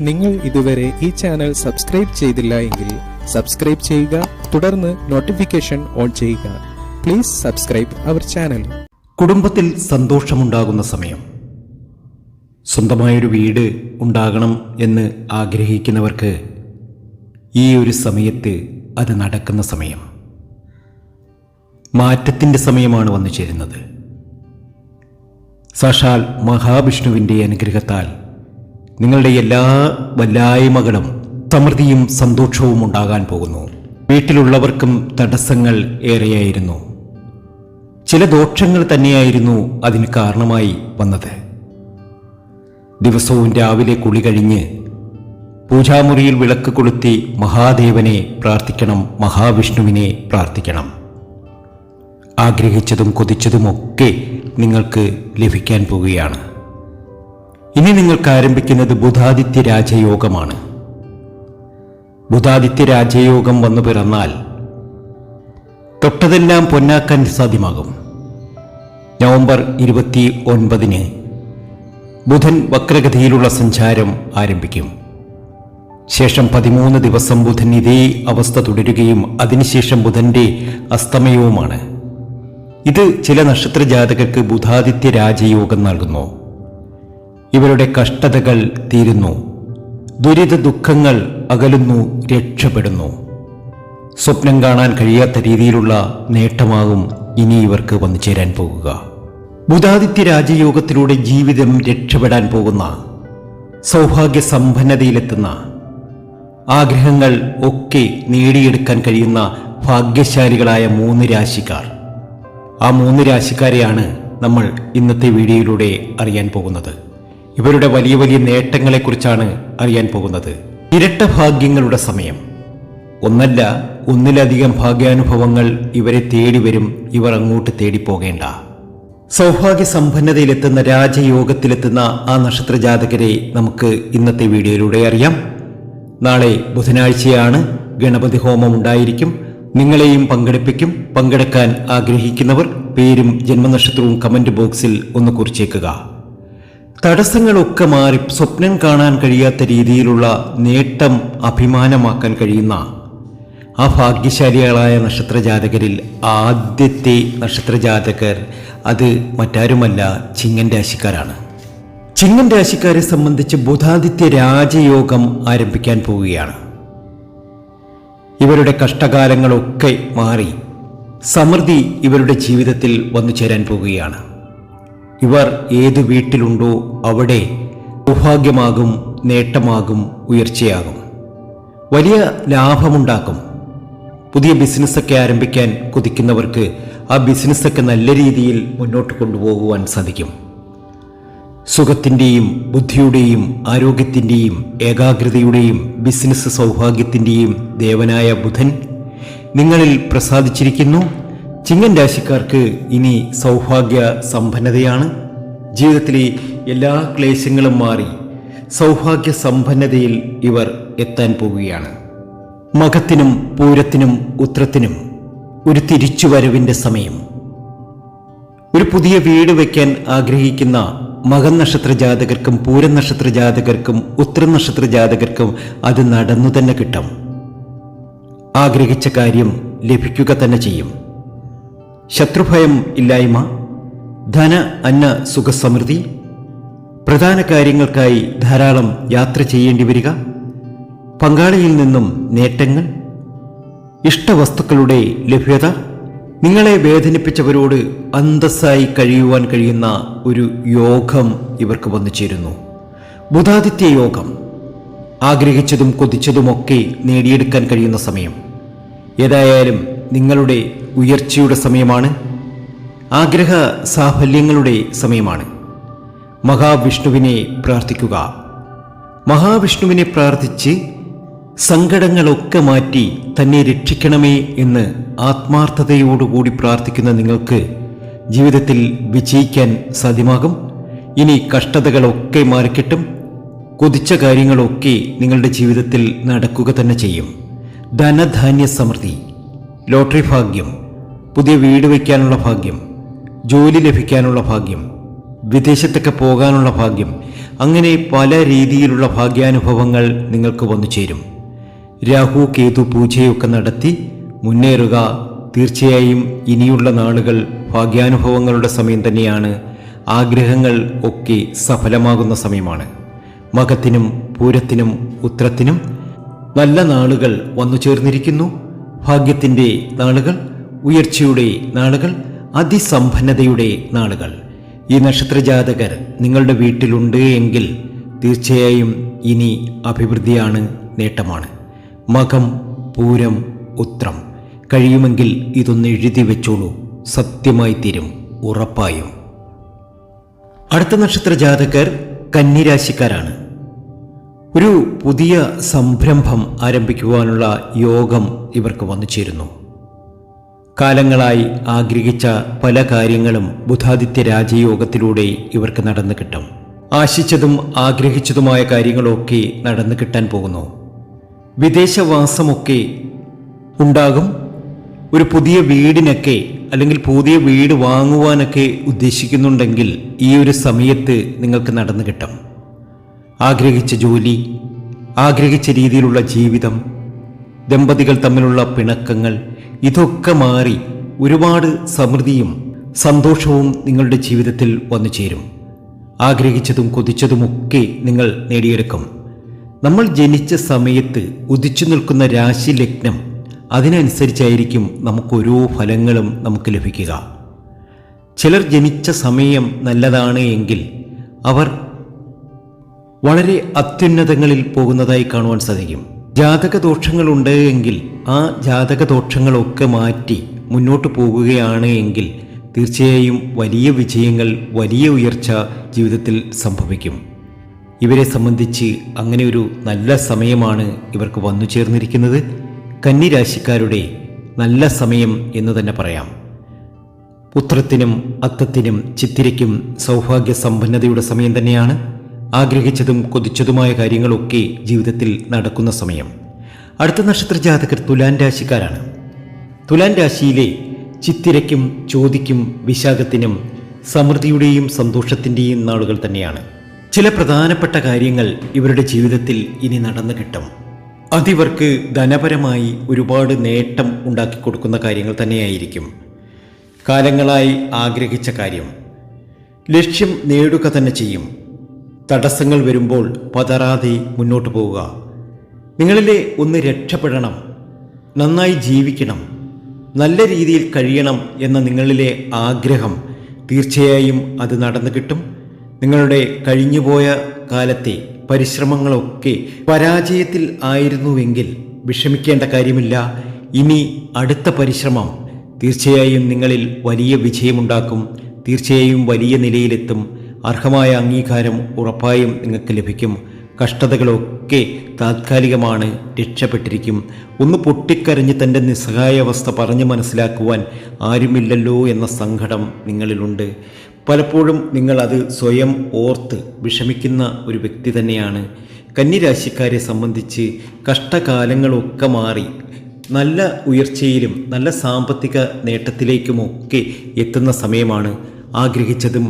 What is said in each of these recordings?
നിങ്ങൾ ഇതുവരെ ഈ ചാനൽ സബ്സ്ക്രൈബ് ചെയ്തില്ല എങ്കിൽ സബ്സ്ക്രൈബ് ചെയ്യുക തുടർന്ന് നോട്ടിഫിക്കേഷൻ ഓൺ ചെയ്യുക. Please subscribe our channel. കുടുംബത്തിൽ സന്തോഷമുണ്ടാകുന്ന സമയം. സ്വന്തമായൊരു വീട് ഉണ്ടാകണം എന്ന് ആഗ്രഹിക്കുന്നവർക്ക് ഈ ഒരു സമയത്ത് അത് നടക്കുന്ന സമയം. മാറ്റത്തിന്റെ സമയമാണ് വന്നു ചേരുന്നത്. സാക്ഷാൽ മഹാവിഷ്ണുവിന്റെ അനുഗ്രഹത്താൽ നിങ്ങളുടെ എല്ലാ വല്ലായ്മകളും സമൃദ്ധിയും സന്തോഷവും ഉണ്ടാകാൻ പോകുന്നു. വീട്ടിലുള്ളവർക്കും തടസ്സങ്ങൾ ഏറെയായിരുന്നു. ചില ദോഷങ്ങൾ തന്നെയായിരുന്നു അതിന് കാരണമായി വന്നത്. ദിവസവും രാവിലെ കുളി കഴിഞ്ഞ് പൂജാമുറിയിൽ വിളക്ക് കൊളുത്തി മഹാദേവനെ പ്രാർത്ഥിക്കണം മഹാവിഷ്ണുവിനെ പ്രാർത്ഥിക്കണം. ആഗ്രഹിച്ചതും കൊതിച്ചതുമൊക്കെ നിങ്ങൾക്ക് ലഭിക്കാൻ പോവുകയാണ്. ഇനി നിങ്ങൾക്ക് ആരംഭിക്കുന്നത് ബുധാദിത്യ രാജയോഗമാണ്. ബുധാദിത്യ രാജയോഗം വന്നു പിറന്നാൽ തൊട്ടതെല്ലാം പൊന്നാക്കാൻ സാധ്യമാകും. നവംബർ ഇരുപത്തി ഒൻപതിന് ബുധൻ വക്രഗതിയിലുള്ള സഞ്ചാരം ആരംഭിക്കും. ശേഷം പതിമൂന്ന് ദിവസം ബുധൻ ഇതേ അവസ്ഥ തുടരുകയും അതിനുശേഷം ബുധന്റെ അസ്തമയവുമാണ്. ഇത് ചില നക്ഷത്ര ജാതകർക്ക് ബുധാദിത്യ രാജയോഗം നൽകുന്നു. ഇവരുടെ കഷ്ടതകൾ തീരുന്നു. ദുരിത ദുഃഖങ്ങൾ അകലുന്നു രക്ഷപ്പെടുന്നു. സ്വപ്നം കാണാൻ കഴിയാത്ത രീതിയിലുള്ള നേട്ടമാകും ഇനി ഇവർക്ക് വന്നു ചേരാൻ പോകുക. ബുധാദിത്യ രാജയോഗത്തിലൂടെ ജീവിതം രക്ഷപ്പെടാൻ പോകുന്ന സൗഭാഗ്യ സമ്പന്നതയിലെത്തുന്ന ആഗ്രഹങ്ങൾ ഒക്കെ നേടിയെടുക്കാൻ കഴിയുന്ന ഭാഗ്യശാലികളായ മൂന്ന് രാശിക്കാർ. ആ മൂന്ന് രാശിക്കാരെയാണ് നമ്മൾ ഇന്നത്തെ വീഡിയോയിലൂടെ അറിയാൻ പോകുന്നത്. ഇവരുടെ വലിയ വലിയ നേട്ടങ്ങളെക്കുറിച്ചാണ് അറിയാൻ പോകുന്നത്. ഇരട്ട ഭാഗ്യങ്ങളുടെ സമയം. ഒന്നല്ല ഒന്നിലധികം ഭാഗ്യാനുഭവങ്ങൾ ഇവരെ തേടി വരും ഇവർ അങ്ങോട്ട് തേടിപ്പോകേണ്ട സൗഭാഗ്യ സമ്പന്നതയിലെത്തുന്ന രാജയോഗത്തിലെത്തുന്ന ആ നക്ഷത്ര ജാതകരെ നമുക്ക് ഇന്നത്തെ വീഡിയോയിലൂടെ അറിയാം. നാളെ ബുധനാഴ്ചയാണ് ഗണപതി ഹോമം ഉണ്ടായിരിക്കും. നിങ്ങളെയും പങ്കെടുപ്പിക്കും പങ്കെടുക്കാൻ ആഗ്രഹിക്കുന്നവർ പേരും ജന്മനക്ഷത്രവും കമന്റ് ബോക്സിൽ ഒന്ന് കുറിച്ചേക്കുക. തടസ്സങ്ങളൊക്കെ മാറി സ്വപ്നം കാണാൻ കഴിയാത്ത രീതിയിലുള്ള നേട്ടം അഭിമാനമാക്കാൻ കഴിയുന്ന ആ ഭാഗ്യശാലികളായ നക്ഷത്രജാതകരിൽ ആദ്യത്തെ നക്ഷത്രജാതകർ അത് മറ്റാരുമല്ല ചിങ്ങൻ രാശിക്കാരാണ്. ചിങ്ങൻ രാശിക്കാരെ സംബന്ധിച്ച് ബുധാദിത്യ രാജയോഗം ആരംഭിക്കാൻ പോവുകയാണ്. ഇവരുടെ കഷ്ടകാലങ്ങളൊക്കെ മാറി സമൃദ്ധി ഇവരുടെ ജീവിതത്തിൽ വന്നു ചേരാൻ പോകുകയാണ്. ഇവർ ഏതു വീട്ടിലുണ്ടോ അവിടെ സൗഭാഗ്യമാകും നേട്ടമാകും ഉയർച്ചയാകും. വലിയ ലാഭമുണ്ടാക്കും. പുതിയ ബിസിനസ്സൊക്കെ ആരംഭിക്കാൻ കൊതിക്കുന്നവർക്ക് ആ ബിസിനസ്സൊക്കെ നല്ല രീതിയിൽ മുന്നോട്ട് കൊണ്ടുപോകുവാൻ സാധിക്കും. സുഖത്തിന്റെയും ബുദ്ധിയുടെയും ആരോഗ്യത്തിന്റെയും ഏകാഗ്രതയുടെയും ബിസിനസ് സൗഭാഗ്യത്തിന്റെയും ദേവനായ ബുധൻ നിങ്ങളിൽ പ്രസാദിച്ചിരിക്കുന്നു. ചിങ്ങൻ രാശിക്കാർക്ക് ഇനി സൗഭാഗ്യ സമ്പന്നതയാണ്. ജീവിതത്തിലെ എല്ലാ ക്ലേശങ്ങളും മാറി സൗഭാഗ്യ സമ്പന്നതയിൽ ഇവർ എത്താൻ പോവുകയാണ്. മകത്തിനും പൂരത്തിനും ഉത്രത്തിനും ഒരു തിരിച്ചുവരവിന്റെ സമയം. ഒരു പുതിയ വീട് വയ്ക്കാൻ ആഗ്രഹിക്കുന്ന മകൻ നക്ഷത്ര ജാതകർക്കും പൂരൻ നക്ഷത്ര ജാതകർക്കും ഉത്തരം നക്ഷത്ര ജാതകർക്കും അത് നടന്നു തന്നെ കിട്ടും. ആഗ്രഹിച്ച കാര്യം ലഭിക്കുക തന്നെ ചെയ്യും. ശത്രുഭയം ഇല്ലായ്മ ധന അന്ന സുഖസമൃദ്ധി പ്രധാന കാര്യങ്ങൾക്കായി ധാരാളം യാത്ര ചെയ്യേണ്ടി വരിക പങ്കാളിയിൽ നിന്നും നേട്ടങ്ങൾ ഇഷ്ടവസ്തുക്കളുടെ ലഭ്യത നിങ്ങളെ വേദനിപ്പിച്ചവരോട് അന്തസ്സായി കഴിയുവാൻ കഴിയുന്ന ഒരു യോഗം ഇവർക്ക് വന്നു ചേരുന്നു. ബുധാദിത്യ യോഗം. ആഗ്രഹിച്ചതും കൊതിച്ചതുമൊക്കെ നേടിയെടുക്കാൻ കഴിയുന്ന സമയം. ഏതായാലും നിങ്ങളുടെ ഉയർച്ചയുടെ സമയമാണ്. ആഗ്രഹ സാഫല്യങ്ങളുടെ സമയമാണ്. മഹാവിഷ്ണുവിനെ പ്രാർത്ഥിക്കുക. മഹാവിഷ്ണുവിനെ പ്രാർത്ഥിച്ച് സങ്കടങ്ങളൊക്കെ മാറ്റി തന്നെ രക്ഷിക്കണമേ എന്ന് ആത്മാർത്ഥതയോടുകൂടി പ്രാർത്ഥിക്കുന്ന നിങ്ങൾക്ക് ജീവിതത്തിൽ വിജയിക്കാൻ സാധ്യമാകും. ഇനി കഷ്ടതകളൊക്കെ മാറിക്കിട്ടും കൊതിച്ച കാര്യങ്ങളൊക്കെ നിങ്ങളുടെ ജീവിതത്തിൽ നടക്കുക തന്നെ ചെയ്യും. ധനധാന്യ സമൃദ്ധി ലോട്ടറി ഭാഗ്യം പുതിയ വീട് വയ്ക്കാനുള്ള ഭാഗ്യം ജോലി ലഭിക്കാനുള്ള ഭാഗ്യം വിദേശത്തൊക്കെ പോകാനുള്ള ഭാഗ്യം അങ്ങനെ പല രീതിയിലുള്ള ഭാഗ്യാനുഭവങ്ങൾ നിങ്ങൾക്ക് വന്നു ചേരും രാഹു കേതു പൂജയൊക്കെ നടത്തി മുന്നേറുക. തീർച്ചയായും ഇനിയുള്ള നാളുകൾ ഭാഗ്യാനുഭവങ്ങളുടെ സമയം തന്നെയാണ്. ആഗ്രഹങ്ങൾ ഒക്കെ സഫലമാകുന്ന സമയമാണ്. മകത്തിനും പൂരത്തിനും ഉത്രത്തിനും നല്ല നാളുകൾ വന്നു ചേർന്നിരിക്കുന്നു. ഭാഗ്യത്തിന്റെ നാളുകൾ ഉയർച്ചയുടെ നാളുകൾ അതിസമ്പന്നതയുടെ നാളുകൾ. ഈ നക്ഷത്രജാതകർ നിങ്ങളുടെ വീട്ടിലുണ്ട് എങ്കിൽ തീർച്ചയായും ഇനി അഭിവൃദ്ധിയാണ് നേട്ടമാണ്. മകം പൂരം ഉത്രം. കഴിയുമെങ്കിൽ ഇതൊന്ന് എഴുതി വെച്ചോളൂ. സത്യമായി തീരും. ഉറപ്പായും. അടുത്ത നക്ഷത്ര ജാതകർ കന്നിരാശിക്കാരാണ്. ഒരു പുതിയ സംരംഭം ആരംഭിക്കുവാനുള്ള യോഗം ഇവർക്ക് വന്നു ചേരുന്നു. കാലങ്ങളായി ആഗ്രഹിച്ച പല കാര്യങ്ങളും ബുധാദിത്യ രാജയോഗത്തിലൂടെ ഇവർക്ക് നടന്നു കിട്ടും. ആശിച്ചതും ആഗ്രഹിച്ചതുമായ കാര്യങ്ങളൊക്കെ നടന്നു കിട്ടാൻ പോകുന്നു. വിദേശവാസമൊക്കെ ഉണ്ടാകും. ഒരു പുതിയ വീടിനൊക്കെ അല്ലെങ്കിൽ പുതിയ വീട് വാങ്ങുവാനൊക്കെ ഉദ്ദേശിക്കുന്നുണ്ടെങ്കിൽ ഈ ഒരു സമയത്ത് നിങ്ങൾക്ക് നടന്നു കിട്ടും. ആഗ്രഹിച്ച ജോലി ആഗ്രഹിച്ച രീതിയിലുള്ള ജീവിതം ദമ്പതികൾ തമ്മിലുള്ള പിണക്കങ്ങൾ ഇതൊക്കെ മാറി ഒരുപാട് സമൃദ്ധിയും സന്തോഷവും നിങ്ങളുടെ ജീവിതത്തിൽ വന്നു ചേരും ആഗ്രഹിച്ചതും കൊതിച്ചതുമൊക്കെ നിങ്ങൾ നേടിയെടുക്കും. നമ്മൾ ജനിച്ച സമയത്ത് ഉദിച്ചു നിൽക്കുന്ന രാശി ലഗ്നം അതിനനുസരിച്ചായിരിക്കും നമുക്ക് ഓരോ ഫലങ്ങളും നമുക്ക് ലഭിക്കുക. ചിലർ ജനിച്ച സമയം നല്ലതാണ് എങ്കിൽ അവർ വളരെ അത്യുന്നതങ്ങളിൽ പോകുന്നതായി കാണുവാൻ സാധിക്കും. ജാതകദോഷങ്ങളുണ്ട് എങ്കിൽ ആ ജാതകദോഷങ്ങളൊക്കെ മാറ്റി മുന്നോട്ട് പോകുകയാണ് എങ്കിൽ തീർച്ചയായും വലിയ വിജയങ്ങൾ വലിയ ഉയർച്ച ജീവിതത്തിൽ സംഭവിക്കും. ഇവരെ സംബന്ധിച്ച് അങ്ങനെ ഒരു നല്ല സമയമാണ് ഇവർക്ക് വന്നു ചേർന്നിരിക്കുന്നത്. കന്നിരാശിക്കാരുടെ നല്ല സമയം എന്ന് തന്നെ പറയാം. പുത്രത്തിനും അത്തത്തിനും ചിത്തിരയ്ക്കും സൗഭാഗ്യ സമ്പന്നതയുടെ സമയം തന്നെയാണ്. ആഗ്രഹിച്ചതും കൊതിച്ചതുമായ കാര്യങ്ങളൊക്കെ ജീവിതത്തിൽ നടക്കുന്ന സമയം. അടുത്ത നക്ഷത്ര ജാതകർ തുലാൻ രാശിക്കാരാണ്. തുലാൻ രാശിയിലെ ചിത്തിരയ്ക്കും ചോദിക്കും വിശാഖത്തിനും സമൃദ്ധിയുടെയും സന്തോഷത്തിന്റെയും നാളുകൾ തന്നെയാണ്. ചില പ്രധാനപ്പെട്ട കാര്യങ്ങൾ ഇവരുടെ ജീവിതത്തിൽ ഇനി നടന്നു കിട്ടും. അതിവർക്ക് ധനപരമായി ഒരുപാട് നേട്ടം ഉണ്ടാക്കി കൊടുക്കുന്ന കാര്യങ്ങൾ തന്നെയായിരിക്കും. കാലങ്ങളായി ആഗ്രഹിച്ച കാര്യം. ലക്ഷ്യം നേടുക തന്നെ ചെയ്യും. തടസ്സങ്ങൾ വരുമ്പോൾ പതറാതെ മുന്നോട്ട് പോവുക. നിങ്ങളിലെ ഒന്ന് രക്ഷപ്പെടണം. നന്നായി ജീവിക്കണം. നല്ല രീതിയിൽ കഴിയണം എന്ന നിങ്ങളിലെ ആഗ്രഹം തീർച്ചയായും അത് നടന്നു കിട്ടും. നിങ്ങളുടെ കഴിഞ്ഞുപോയ കാലത്തെ പരിശ്രമങ്ങളൊക്കെ പരാജയത്തിൽ ആയിരുന്നുവെങ്കിൽ വിഷമിക്കേണ്ട കാര്യമില്ല. ഇനി അടുത്ത പരിശ്രമം തീർച്ചയായും നിങ്ങളിൽ വലിയ വിജയമുണ്ടാക്കും. തീർച്ചയായും വലിയ നിലയിലെത്തും. അർഹമായ അംഗീകാരം ഉറപ്പായും നിങ്ങൾക്ക് ലഭിക്കും. കഷ്ടതകളൊക്കെ താത്കാലികമാണ് രക്ഷപ്പെട്ടിരിക്കും. ഒന്ന് പൊട്ടിക്കരഞ്ഞ് തന്റെ നിസ്സഹായാവസ്ഥ പറഞ്ഞു മനസ്സിലാക്കുവാൻ ആരുമില്ലല്ലോ എന്ന സങ്കടം നിങ്ങളിലുണ്ട്. പലപ്പോഴും നിങ്ങൾ അത് സ്വയം ഓർത്ത് വിഷമിക്കുന്ന ഒരു വ്യക്തി തന്നെയാണ്. കന്നിരാശിക്കാരെ സംബന്ധിച്ച് കഷ്ടകാലങ്ങളൊക്കെ മാറി നല്ല ഉയർച്ചയിലും നല്ല സാമ്പത്തിക നേട്ടത്തിലേക്കുമൊക്കെ എത്തുന്ന സമയമാണ് ആഗ്രഹിച്ചതും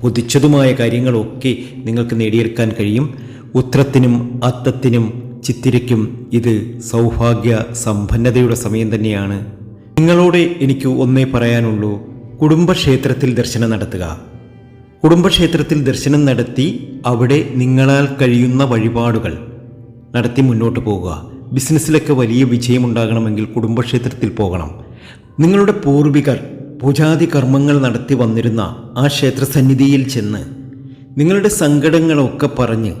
കൊതിച്ചതുമായ കാര്യങ്ങളൊക്കെ നിങ്ങൾക്ക് നേടിയെടുക്കാൻ കഴിയും. ഉത്രത്തിനും അത്തത്തിനും ചിത്തിരയ്ക്കും ഇത് സൗഭാഗ്യ സമ്പന്നതയുടെ സമയം തന്നെയാണ്. നിങ്ങളോട് എനിക്ക് ഒന്നേ പറയാനുള്ളൂ. കുടുംബക്ഷേത്രത്തിൽ ദർശനം നടത്തുക. കുടുംബക്ഷേത്രത്തിൽ ദർശനം നടത്തി അവിടെ നിങ്ങളാൽ കഴിയുന്ന വഴിപാടുകൾ നടത്തി മുന്നോട്ട് പോകുക ബിസിനസ്സിലൊക്കെ വലിയ വിജയമുണ്ടാകണമെങ്കിൽ കുടുംബക്ഷേത്രത്തിൽ പോകണം. നിങ്ങളുടെ പൂർവികർ പൂജാതി കർമ്മങ്ങൾ നടത്തി വന്നിരുന്ന ആ ക്ഷേത്രസന്നിധിയിൽ ചെന്ന് നിങ്ങളുടെ സങ്കടങ്ങളൊക്കെ പറഞ്ഞ്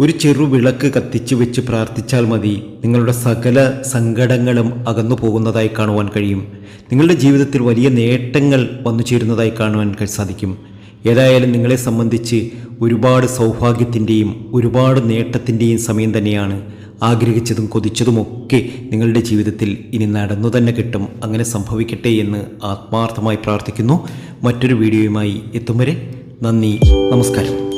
ഒരു ചെറു വിളക്ക് കത്തിച്ചു വെച്ച് പ്രാർത്ഥിച്ചാൽ മതി. നിങ്ങളുടെ സകല സങ്കടങ്ങളും അകന്നു പോകുന്നതായി കാണുവാൻ കഴിയും. നിങ്ങളുടെ ജീവിതത്തിൽ വലിയ നേട്ടങ്ങൾ വന്നു ചേരുന്നതായി കാണുവാൻ സാധിക്കും. ഏതായാലും നിങ്ങളെ സംബന്ധിച്ച് ഒരുപാട് സൗഭാഗ്യത്തിന്റെയും ഒരുപാട് നേട്ടത്തിന്റെയും സമയം തന്നെയാണ്. ആഗ്രഹിച്ചതും കൊതിച്ചതുമൊക്കെ നിങ്ങളുടെ ജീവിതത്തിൽ ഇനി നടന്നു തന്നെ കിട്ടും. അങ്ങനെ സംഭവിക്കട്ടെ എന്ന് ആത്മാർത്ഥമായി പ്രാർത്ഥിക്കുന്നു. മറ്റൊരു വീഡിയോയുമായി എത്തും വരെ നന്ദി. നമസ്കാരം.